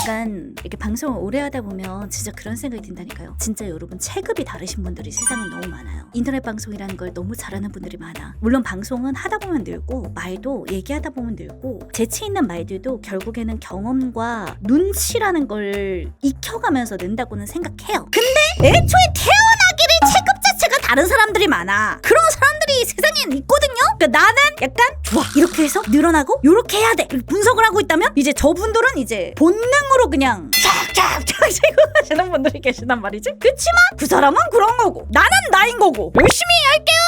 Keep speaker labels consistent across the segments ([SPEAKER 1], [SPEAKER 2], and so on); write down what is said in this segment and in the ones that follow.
[SPEAKER 1] 약간 이렇게 방송을 오래 하다 보면 진짜 그런 생각이 든다니까요. 진짜 여러분 체급이 다르신 분들이 세상에 너무 많아요. 인터넷 방송이라는 걸 너무 잘하는 분들이 많아. 물론 방송은 하다 보면 늘고 말도 얘기하다 보면 늘고 재치 있는 말들도 결국에는 경험과 눈치라는 걸 익혀가면서 는다고는 생각해요. 근데 애초에 태어나기를 체급 자체가 다른 사람들이 많아. 그런 세상에 있거든요. 그러니까 나는 약간 좋아 이렇게 해서 늘어나고 이렇게 해야 돼 분석을 하고 있다면 이제 저분들은 이제 본능으로 그냥 쫙쫙쫙 하시는 분들이 계시단 말이지. 그렇지만 그 사람은 그런 거고 나는 나인 거고 열심히 할게요.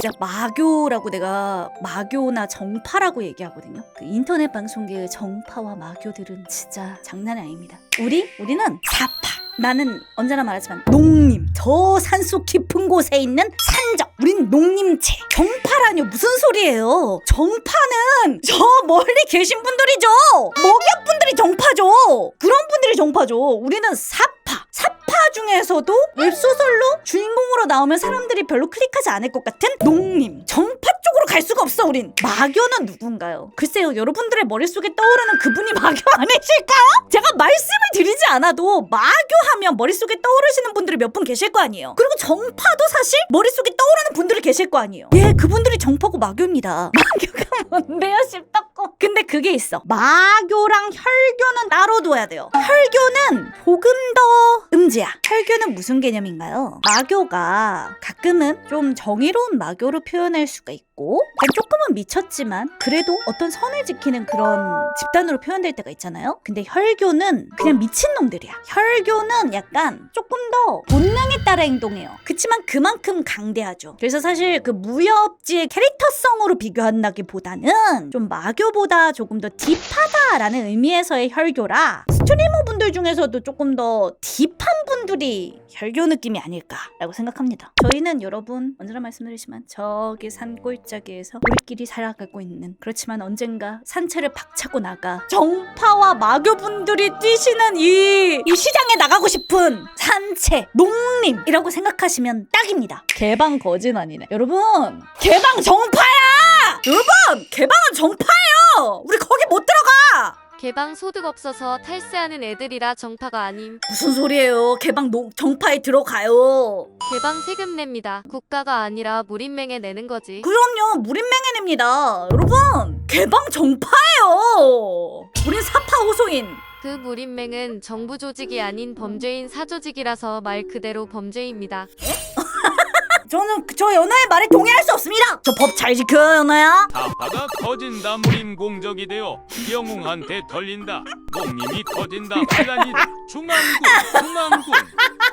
[SPEAKER 1] 진짜 마교라고 내가 마교나 정파라고 얘기하거든요. 그 인터넷 방송계의 정파와 마교들은 진짜 장난이 아닙니다. 우리 우리는 사파. 나는 언제나 말하지만 농림 저 산속 깊은 곳에 있는 산적 우린 농림체. 정파라뇨. 무슨 소리예요? 정파는 저 멀리 계신 분들이죠. 먹이업 분들이 정파죠. 그런 분들이 정파죠. 우리는 사파. 사파 중에서도 웹소설로 주인공으로 나오면 사람들이 별로 클릭하지 않을 것 같은 농림. 정파 갈 수가 없어 우린 마교는 누군가요 글쎄요 여러분들의 머릿속에 떠오르는 그분이 마교 아니실까요 제가 말씀을 드리지 않아도 마교하면 머릿속에 떠오르시는 분들이 몇 분 계실 거 아니에요. 그리고 정파도 사실 머릿속에 떠오르는 분들이 계실 거 아니에요. 예, 그분들이 정파고 마교입니다. 마교가 뭔데요, 십덕고? 근데 그게 있어. 마교랑 혈교는 따로 둬야 돼요. 혈교는 조금 더 음지야. 혈교는 무슨 개념인가요? 마교가 가끔은 좀 정의로운 마교로 표현할 수가 있고 조금은 미쳤지만 그래도 어떤 선을 지키는 그런 집단으로 표현될 때가 있잖아요. 근데 혈교는 그냥 미친놈들이야. 혈교는 약간 조금 더 본능에 따라 행동해요. 그치만 그만큼 강대하죠. 그래서 사실 그 무협지의 캐릭터성으로 비교한다기보다는 좀 마교보다 조금 더 딥하다라는 의미에서의 혈교라 스트리머 분들 중에서도 조금 더 딥한 분들이 혈교 느낌이 아닐까라고 생각합니다. 저희는 여러분 언제나 말씀드리지만 저기 산 꼴짜기에서 우리끼리 살아가고 있는 그렇지만 언젠가 산채를 박차고 나가 정파와 마교 분들이 뛰시는 이, 이 시장에 나가고 싶은 산채 농림이라고 생각하시면 딱입니다. 개방 거진 아니네. 여러분 개방 정파야. 여러분 개방은 정파예요. 우리 거기 못 들어가.
[SPEAKER 2] 개방 소득 없어서 탈세하는 애들이라 정파가 아님.
[SPEAKER 1] 무슨 소리예요? 개방 농, 정파에 들어가요.
[SPEAKER 2] 개방 세금 냅니다. 국가가 아니라 무인맹에 내는 거지.
[SPEAKER 1] 그럼요, 무린맹해냅니다. 여러분, 개방 정파예요. 우린 사파 호소인.
[SPEAKER 2] 그 무인맹은 정부 조직이 아닌 범죄인 사조직이라서 말 그대로 범죄입니다.
[SPEAKER 1] 저는 그- 저 연하의 말에 동의할 수 없습니다. 저 법 잘 지켜요, 연하야.
[SPEAKER 3] 사파가 터진다 무림 공적이 되어 영웅한테 털린다 농님이 터진다 반란이 중앙군 중앙군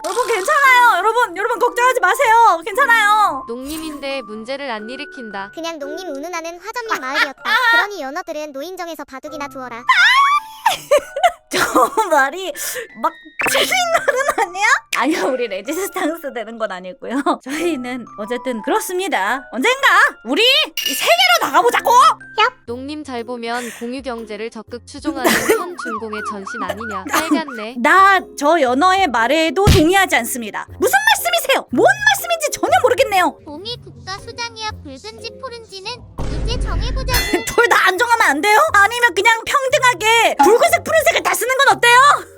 [SPEAKER 1] 여러분 괜찮아요. 여러분, 여러분 걱정하지 마세요. 괜찮아요.
[SPEAKER 2] 농림인데 문제를 안 일으킨다.
[SPEAKER 4] 그냥 농림 운운하는 화전민 마을이었다. 그러니 연어들은 노인정에서 바둑이나 두어라.
[SPEAKER 1] 저 말이 막 말은 아니야? 아니요, 우리 레지스탕스 되는 건 아니고요. 저희는 어쨌든 그렇습니다. 언젠가 우리 이 세계로 나가보자고.
[SPEAKER 2] 농림 잘 보면 공유 경제를 적극 추종하는 현 중공의 전신 아니냐. 빨갛네.
[SPEAKER 1] 나 저 연어의 말에도 동의하지 않습니다. 무슨 말씀이세요? 뭔 말씀인지 전혀 모르겠네요.
[SPEAKER 4] 봉이 국가 수장이야 붉은지 푸른지는 이제 정해보자고.
[SPEAKER 1] 둘 다 안정하면 안 돼요? 아니면 그냥 평등하게 붉은색 푸른색을 다 쓰는 건 어때요?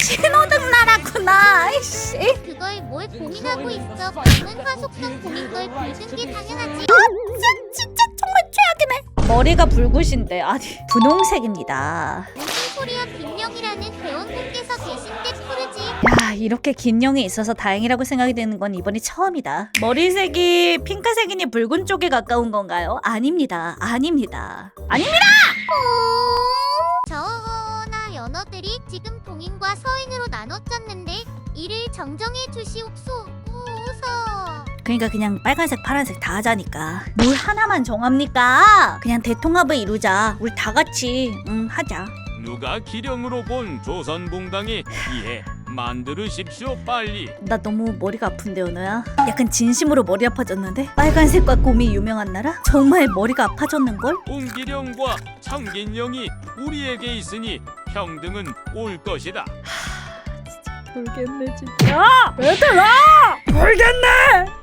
[SPEAKER 1] 아이씨.
[SPEAKER 4] 그걸 뭘 고민하고 있어. 붉은 화속성 봉인 걸 붉은 게 당연하지.
[SPEAKER 1] 진짜, 진짜 정말 최악이네. 머리가 붉으신데 아니 분홍색입니다.
[SPEAKER 4] 무슨 소리야 빈령이라는 대원분께서 계신 때 푸르지.
[SPEAKER 1] 야 이렇게 긴 영이 있어서 다행이라고 생각이 드는 건 이번이 처음이다. 머리색이 핑크색이니 붉은 쪽에 가까운 건가요? 아닙니다. 아닙니다. 아닙니다.
[SPEAKER 4] 저
[SPEAKER 1] 그러니까 그냥 빨간색, 파란색 다 하자니까. 뭘 하나만 정합니까? 그냥 대통합을 이루자. 우리 다 같이 응 하자.
[SPEAKER 3] 누가 기령으로 본 조선공당이 이해 만들으십시오 빨리
[SPEAKER 1] 나 너무 머리가 아픈데 연우야. 약간 진심으로 머리 아파졌는데? 빨간색과 곰이 유명한 나라? 정말 머리가 아파졌는걸?
[SPEAKER 3] 웅기령과 창긴령이 우리에게 있으니 평등은 올 것이다
[SPEAKER 1] 모르겠네 진짜. 얘들아! 모르겠네!